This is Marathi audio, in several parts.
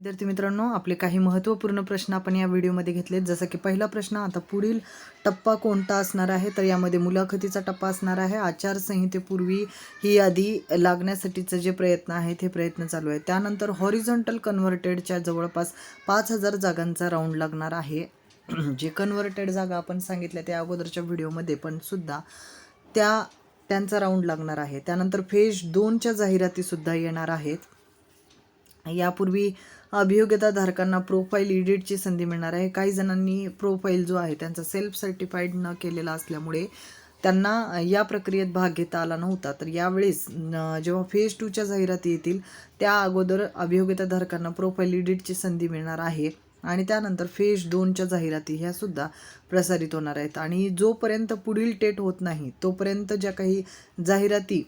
विद्यार्थी मित्रांनो आपले काही महत्त्वपूर्ण प्रश्न आपण या व्हिडिओमध्ये घेतलेत. जसं की पहिला प्रश्न आता पुढील टप्पा कोणता असणार आहे? तर यामध्ये मुलाखतीचा टप्पा असणार आहे. आचारसंहितेपूर्वी ही यादी लागण्यासाठीचे जे प्रयत्न आहेत हे प्रयत्न चालू आहे त्यानंतर हॉरिझॉन्टल कन्व्हर्टेडच्या जवळपास पाच हजार जागांचा राऊंड लागणार आहे. जे कन्व्हर्टेड जागा आपण सांगितल्या त्या अगोदरच्या व्हिडिओमध्ये पण सुद्धा त्या त्यांचा राऊंड लागणार आहे. त्यानंतर फेज दोनच्या जाहिरातीसुद्धा येणार आहेत. यापूर्वी अभियोग्यताधारकांना प्रोफाईल इडिटची संधी मिळणार आहे. काही जणांनी प्रोफाईल जो आहे त्यांचा सेल्फ सर्टिफाईड न केलेला असल्यामुळे त्यांना या प्रक्रियेत भाग घेता आला नव्हता. तर यावेळेस जेव्हा फेज टूच्या जाहिराती येतील त्या अगोदर अभियोग्यताधारकांना प्रोफाईल इडिटची संधी मिळणार आहे. आणि त्यानंतर फेज दोनच्या जाहिराती ह्या सुद्धा प्रसारित होणार आहेत. आणि जोपर्यंत पुढील टेट होत नाही तोपर्यंत ज्या काही जाहिराती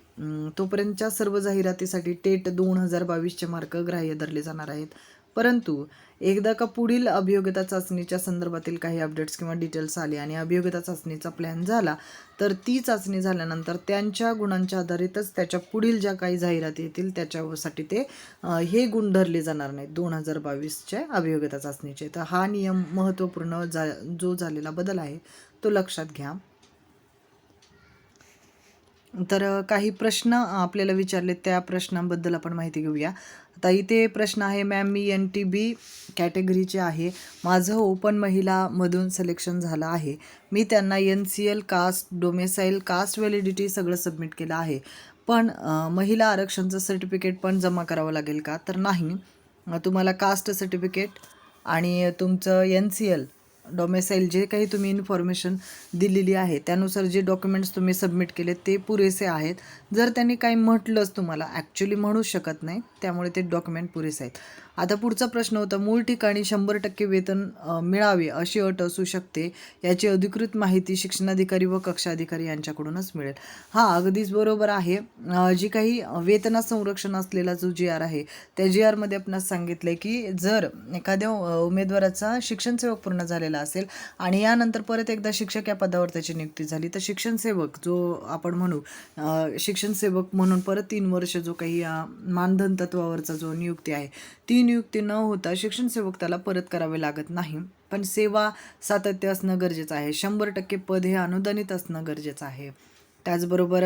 तोपर्यंतच्या सर्व जाहिरातीसाठी टेट दोन हजार बावीसचे मार्क ग्राह्य धरले जाणार आहेत. परंतु एकदा का पुढील अभियोग्यता चाचणीच्या संदर्भातील काही अपडेट्स किंवा डिटेल्स आले आणि अभियोग्यता चाचणीचा प्लॅन झाला तर ती चाचणी झाल्यानंतर त्यांच्या गुणांच्या आधारितच त्याच्या पुढील ज्या काही जाहिराती येतील त्याच्यासाठी ते हे गुण धरले जाणार नाहीत दोन हजार बावीसच्या अभियोग्यता चाचणीचे. तर हा नियम महत्त्वपूर्ण जा जो झालेला बदल आहे तो लक्षात घ्या. तर काही प्रश्न आपल्याला विचारले त्या प्रश्नांबद्दल आपण माहिती घेऊया. आता इथे प्रश्न आहे मॅम मी एन टी बी कॅटेगरीचे आहे. माझं ओपन महिलामधून सिलेक्शन झालं आहे. मी त्यांना N C L caste domicile caste validity सगळं सबमिट केलं आहे. पण महिला आरक्षणचं सर्टिफिकेट पण जमा करावं लागेल का? तर नाही. तुम्हाला कास्ट सर्टिफिकेट आणि तुमचं एन सी एल डोमेसाईल जे काही तुम्ही इन्फॉर्मेशन दिलेली आहे त्यानुसार जे डॉक्युमेंट्स तुम्ही सबमिट केले ते पुरेसे आहेत. जर त्यांनी काही म्हटलंच तुम्हाला ॲक्च्युली म्हणू शकत नाही त्यामुळे ते डॉक्युमेंट पुरेसे आहेत. आता पुढचा प्रश्न होता मूळ ठिकाणी शंभर टक्के वेतन मिळावे अशी अट असू शकते याची अधिकृत माहिती शिक्षणाधिकारी व कक्षाधिकारी यांच्याकडूनच मिळेल. हा अगदीच बरोबर आहे. जी काही वेतना संरक्षण असलेला जो जी आर आहे त्या जी आरमध्ये आपणास सांगितलं की जर एखाद्या उमेदवाराचा शिक्षण सेवक पूर्ण झालेला असेल आणि यानंतर परत एकदा शिक्षक या पदावर त्याची नियुक्ती झाली तर शिक्षण सेवक जो आपण म्हणू शिक्षण सेवक म्हणून परत तीन वर्ष जो काही मानधन तत्वावरचा जो नियुक्ती आहे ती नियुक्ती न होता शिक्षण सेवक त्याला परत करावे लागत नाही. पण सेवा सातत्य असणं गरजेचं आहे. शंभर टक्के पद हे अनुदानित असणं गरजेचं आहे. त्याचबरोबर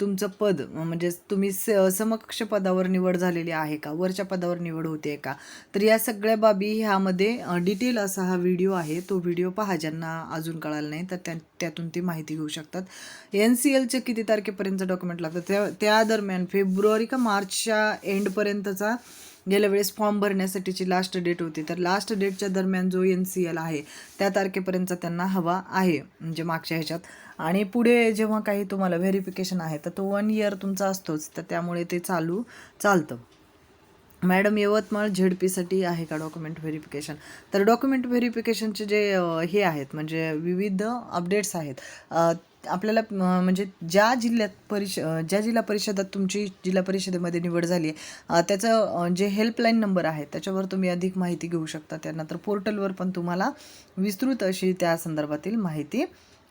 तुमचं पद म्हणजे तुम्ही स समकक्ष पदावर निवड झालेली आहे का? वरच्या पदावर निवड होते का? तर या सगळ्या बाबी ह्यामध्ये डिटेल असा हा व्हिडिओ आहे. तो व्हिडिओ पहा ज्यांना अजून कळाला नाही तर त्या त्यातून ती माहिती घेऊ शकतात. एन सी एलचे किती तारखेपर्यंत डॉक्युमेंट लागतात त्या त्या दरम्यान फेब्रुवारी का मार्चच्या एंडपर्यंतचा गेल्या वेळेस फॉर्म भरण्यासाठीची लास्ट डेट होती. तर लास्ट डेटच्या दरम्यान जो एन सी एल आहे त्या तारखेपर्यंत त्यांना हवा आहे म्हणजे मागच्या ह्याच्यात. आणि पुढे जेव्हा काही तुम्हाला व्हेरिफिकेशन आहे तर तो वन इयर तुमचा असतोच. तर त्यामुळे ते चालू चालतं. मॅडम यवतमाळ झेडपीसाठी आहे का डॉक्युमेंट व्हेरिफिकेशन तर डॉक्युमेंट व्हेरिफिकेशनचे जे हे आहेत म्हणजे विविध अपडेट्स आहेत आपल्याला म्हणजे ज्या जिल्ह्यात परिष ज्या जिल्हा परिषदात तुमची जिल्हा परिषदेमध्ये निवड झाली आहे त्याचं जे हेल्पलाईन नंबर आहे त्याच्यावर तुम्ही अधिक माहिती घेऊ शकता. त्यानंतर पोर्टलवर पण तुम्हाला विस्तृत अशी त्या संदर्भातील माहिती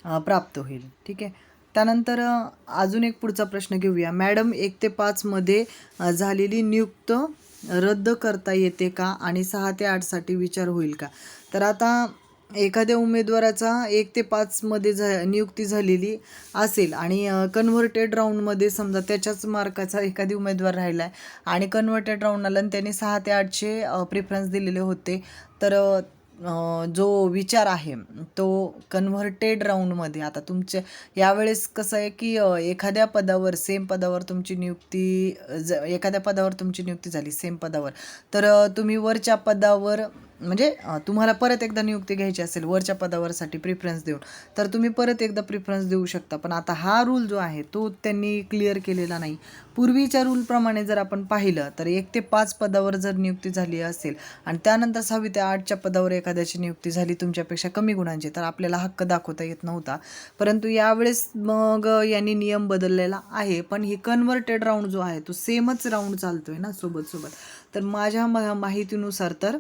प्राप्त होईल. ठीक आहे? त्यानंतर अजून एक पुढचा प्रश्न घेऊया. मॅडम एक ते पाचमध्ये झालेली नियुक्त रद्द करता येते का? आणि सहा ते आठसाठी विचार होईल का? तर आता एखाद्या उमेदवाराचा एक ते पाचमध्ये झा नियुक्ती झालेली असेल आणि कन्व्हर्टेड राऊंडमध्ये समजा त्याच्याच मार्काचा एखादी उमेदवार राहिला आहे आणि कन्व्हर्टेड राऊंड आला आणि त्याने सहा ते आठचे प्रिफरन्स दिलेले होते तर जो विचार आहे तो कन्व्हर्टेड राऊंडमध्ये आता तुमच्या यावेळेस कसं आहे की एखाद्या पदावर सेम पदावर तुमची नियुक्ती ज एखाद्या पदावर तुमची नियुक्ती झाली सेम पदावर. तर तुम्ही वरच्या पदावर म्हणजे तुम्हाला परत एकदा नियुक्ती घ्यायची असेल वरच्या पदावरसाठी प्रिफरन्स देऊन तर तुम्ही परत एकदा प्रिफरन्स देऊ शकता. पण आता हा रूल जो आहे तो त्यांनी क्लिअर केलेला नाही. पूर्वीच्या रूलप्रमाणे जर आपण पाहिलं तर एक ते पाच पदावर जर नियुक्ती झाली असेल आणि त्यानंतर सहावी ते आठच्या पदावर एखाद्याची नियुक्ती झाली तुमच्यापेक्षा कमी गुणांची तर आपल्याला हक्क दाखवता येत नव्हता. परंतु यावेळेस मग यांनी नियम बदललेला आहे पण ही कन्व्हर्टेड राऊंड जो आहे तो सेमच राऊंड चालतो आहे ना सोबत सोबत तर माझ्या माहितीनुसार तर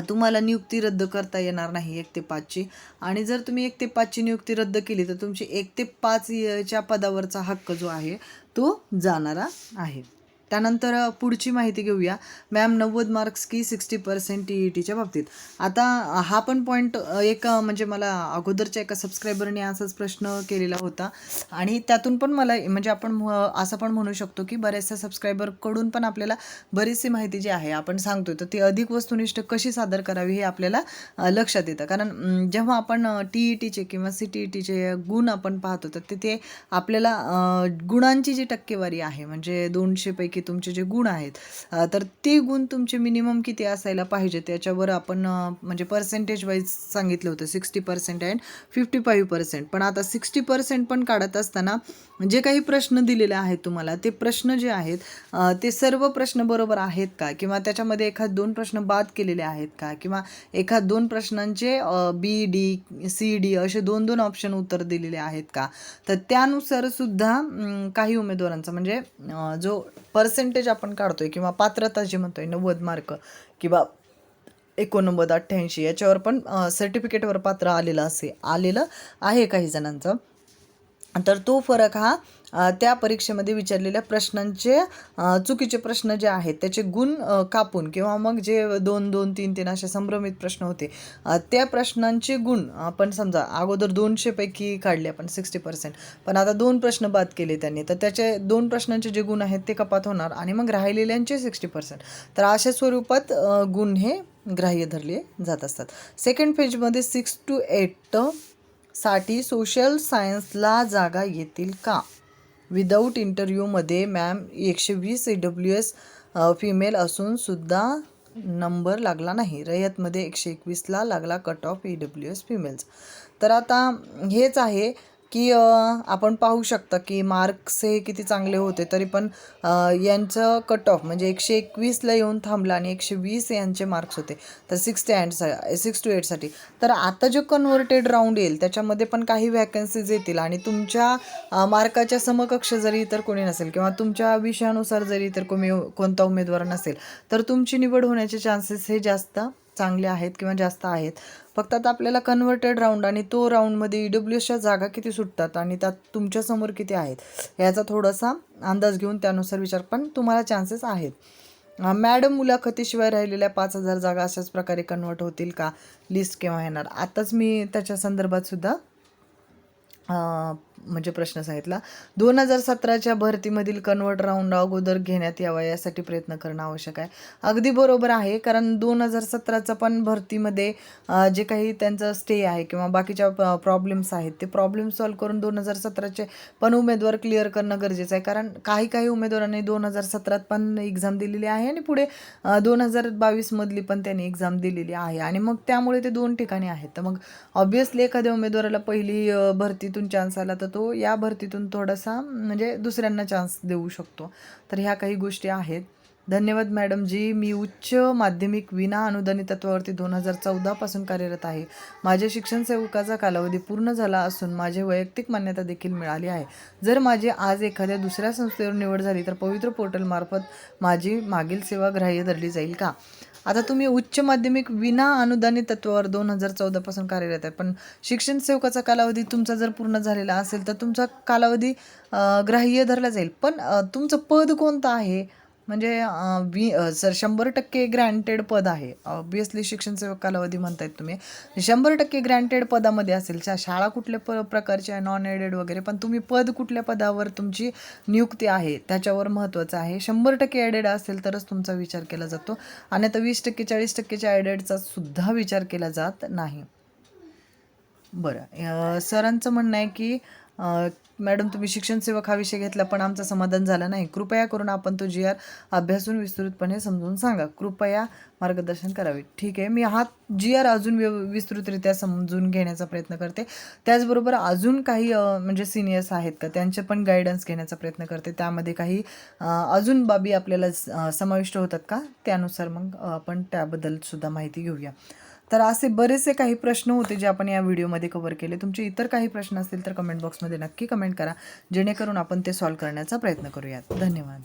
तुम्हाला नियुक्ती रद्द करता येणार नाही एक ते पाचची. आणि जर तुम्ही एक ते पाचची नियुक्ती रद्द केली तर तुमची एक ते पाच च्या पदावरचा हक्क जो आहे तो जाणारा आहे. त्यानंतर पुढची माहिती घेऊया. मॅम नव्वद मार्क्स की सिक्स्टी पर्सेंट टी ई टीच्या बाबतीत. आता हा पण पॉईंट एक म्हणजे मला अगोदरच्या एका सबस्क्रायबरने असाच प्रश्न केलेला होता. आणि त्यातून पण मला म्हणजे आपण असं पण म्हणू शकतो की बऱ्याचशा सबस्क्रायबरकडून पण आपल्याला बरीचशी माहिती जी आहे आपण सांगतो तर ती अधिक वस्तुनिष्ठ कशी सादर करावी हे आपल्याला लक्षात येतं. कारण जेव्हा आपण टी ई टीचे किंवा सी टी ई टीचे गुण आपण पाहतो तर तिथे आपल्याला गुणांची जी टक्केवारी आहे म्हणजे दोनशेपैकी की तुमचे जे गुण आहेत तर ते गुण तुमचे मिनिमम किती असायला पाहिजे त्याच्यावर आपण म्हणजे पर्सेंटेज वाईज सांगितलं होतं sixty percent and fifty five percent पण आता सिक्स्टी पर्सेंट पण काढत असताना जे काही प्रश्न दिलेले आहेत तुम्हाला ते प्रश्न जे आहेत ते सर्व प्रश्न बरोबर आहेत का? किंवा त्याच्यामध्ये एखाद दोन प्रश्न बाद केलेले आहेत का? किंवा एखाद दोन प्रश्नांचे बी डी सी डी असे दोन दोन ऑप्शन उत्तर दिलेले आहेत का? तर त्यानुसार सुद्धा काही उमेदवारांचा म्हणजे जो पर पर्सेंटेज आपण काढतोय किंवा पात्रता जी म्हणतोय नव्वद मार्क किंवा एकोणनव्वद अठ्ठ्याऐंशी याच्यावर पण सर्टिफिकेटवर पात्र आलेलं असे आलेलं आहे काही जणांचं. तर तो फरक हा त्या परीक्षेमध्ये विचारलेल्या प्रश्नांचे चुकीचे प्रश्न जे आहेत त्याचे गुण कापून किंवा मग जे दोन दोन तीन तीन असे संभ्रमित प्रश्न होते त्या प्रश्नांचे गुण आपण समजा अगोदर दोनशेपैकी काढले आपण सिक्स्टी पर्सेंट. पण आता दोन प्रश्न बाद केले त्यांनी तर त्याचे दोन प्रश्नांचे जे गुण आहेत ते कपात होणार आणि मग राहिलेल्यांचे सिक्स्टी पर्सेंट. तर अशा स्वरूपात गुण हे ग्राह्य धरले जात असतात. सेकंड पेजमध्ये सिक्स टू एट साठी सोशल सायन्सला जागा येतील का? विदाऊट इंटरव्ह्यूमध्ये मॅम एकशे वीस ए डब्ल्यू एस फिमेल असूनसुद्धा नंबर लागला नाही. रयतमध्ये एकशे एकवीसला लागला cut off E W S females तर आता हेच आहे की आपण पाहू शकता की मार्क्स हे किती चांगले होते तरी पण यांचं कट ऑफ म्हणजे एकशे एकवीसला येऊन थांबलं आणि एकशे वीस यांचे मार्क्स होते. तर सिक्स ते अँड सिक्स टू एटसाठी तर आता जो कन्व्हर्टेड राऊंड येईल त्याच्यामध्ये पण काही वॅकन्सीज येतील आणि तुमच्या मार्काच्या समकक्ष जरी इतर कोणी नसेल किंवा तुमच्या विषयानुसार जरी इतर कोणी कोणता उमेदवार नसेल तर तुमची निवड होण्याचे चान्सेस हे जास्त? चांगले आहेत किंवा जास्त आहेत. फक्त आता आपल्याला कन्व्हर्टेड राऊंड आणि तो राऊंडमध्ये ई डब्ल्यू एसच्या जागा किती सुटतात आणि त्यात तुमच्यासमोर किती आहेत याचा थोडासा अंदाज घेऊन त्यानुसार विचार पण तुम्हाला चान्सेस आहेत. मॅडम मुलाखतीशिवाय राहिलेल्या पाच हजार जागा अशाच प्रकारे कन्वर्ट होतील का? लिस्ट केव्हा येणार? आताच मी त्याच्या संदर्भात सुद्धा म्हणजे प्रश्न सांगितला. दोन हजार सतराच्या भरतीमधील कन्वर्ट राऊंड अगोदर घेण्यात यावा यासाठी प्रयत्न करणं आवश्यक आहे. अगदी बरोबर आहे कारण दोन हजार सतराचं पण भरतीमध्ये जे काही त्यांचं स्टे आहे किंवा बाकीच्या प्रॉब्लेम्स आहेत ते प्रॉब्लेम सॉल्व्ह करून दोन हजार सतराचे पण उमेदवार क्लिअर करणं गरजेचं आहे. कारण काही काही उमेदवारांनी दोन हजार सतरात पण एक्झाम दिलेली आहे आणि पुढे दोन हजार बावीसमधली पण त्यांनी एक्झाम दिलेली आहे. आणि मग त्यामुळे ते दोन ठिकाणी आहेत. तर मग ऑब्वियसली एखाद्या उमेदवाराला पहिली भरतीतून चान्स आला तर तो या भरतीतून थोडासा म्हणजे दुसऱ्यांना चान्स देऊ शकतो. तर ह्या काही गोष्टी आहेत. धन्यवाद मॅडम जी. मी उच्च माध्यमिक विना अनुदानित तत्वावरती दोन हजार चौदापासून कार्यरत आहे. माझ्या शिक्षण सेवकाचा कालावधी पूर्ण झाला असून माझे वैयक्तिक मान्यता देखील मिळाली आहे. जर माझी आज एखाद्या दुसऱ्या संस्थेवर निवड झाली तर पवित्र पोर्टलमार्फत माझी मागील सेवा ग्राह्य धरली जाईल का? आता तुम्ही उच्च माध्यमिक विना अनुदानित तत्वावर दोन हजार चौदापासून कार्यरत आहे. पण शिक्षण सेवकाचा कालावधी तुमचा जर पूर्ण झालेला असेल तर तुमचा कालावधी ग्राह्य धरला जाईल. पण तुमचं पद कोणतं आहे? म्हणजे वी सर शंभर टक्के ग्रँटेड पद आहे ऑब्वियसली शिक्षण सेवक कालावधी म्हणतायत तुम्ही शंभर टक्के ग्रँटेड पदामध्ये असेल शा शाळा कुठल्या प प्रकारची आहे नॉन एडेड वगैरे पण तुम्ही पद कुठल्या पदावर तुमची नियुक्ती आहे त्याच्यावर महत्त्वाचं आहे. शंभर टक्के ॲडेड असेल तरच तुमचा विचार केला जातो आणि आता वीस टक्के चाळीस टक्केच्या ॲडेडचा सुद्धा विचार केला जात नाही. बरं सरांचं म्हणणं आहे की मॅडम तुम्ही शिक्षण सेवक हा विषय घेतला पण आमचं समाधान झालं नाही. कृपया करून आपण तो जी आर अभ्यासून विस्तृतपणे समजून सांगा. कृपया मार्गदर्शन करावे. ठीक आहे. मी हा जी आर अजून व्यव विस्तृतरित्या समजून घेण्याचा प्रयत्न करते. त्याचबरोबर अजून काही म्हणजे सिनियर्स आहेत का? त्यांचे पण गायडन्स घेण्याचा प्रयत्न करते. त्यामध्ये काही अजून बाबी आपल्याला समाविष्ट होतात का? त्यानुसार मग आपण त्याबद्दलसुद्धा माहिती घेऊया. तर असे बरेचसे काही प्रश्न होते जे आपण या व्हिडिओमध्ये कव्हर केले. तुमचे इतर काही प्रश्न असतील तर कमेंट बॉक्समध्ये नक्की कमेंट करा. जेणेकरून आपण ते सॉल्व्ह करण्याचा प्रयत्न करूयात. धन्यवाद.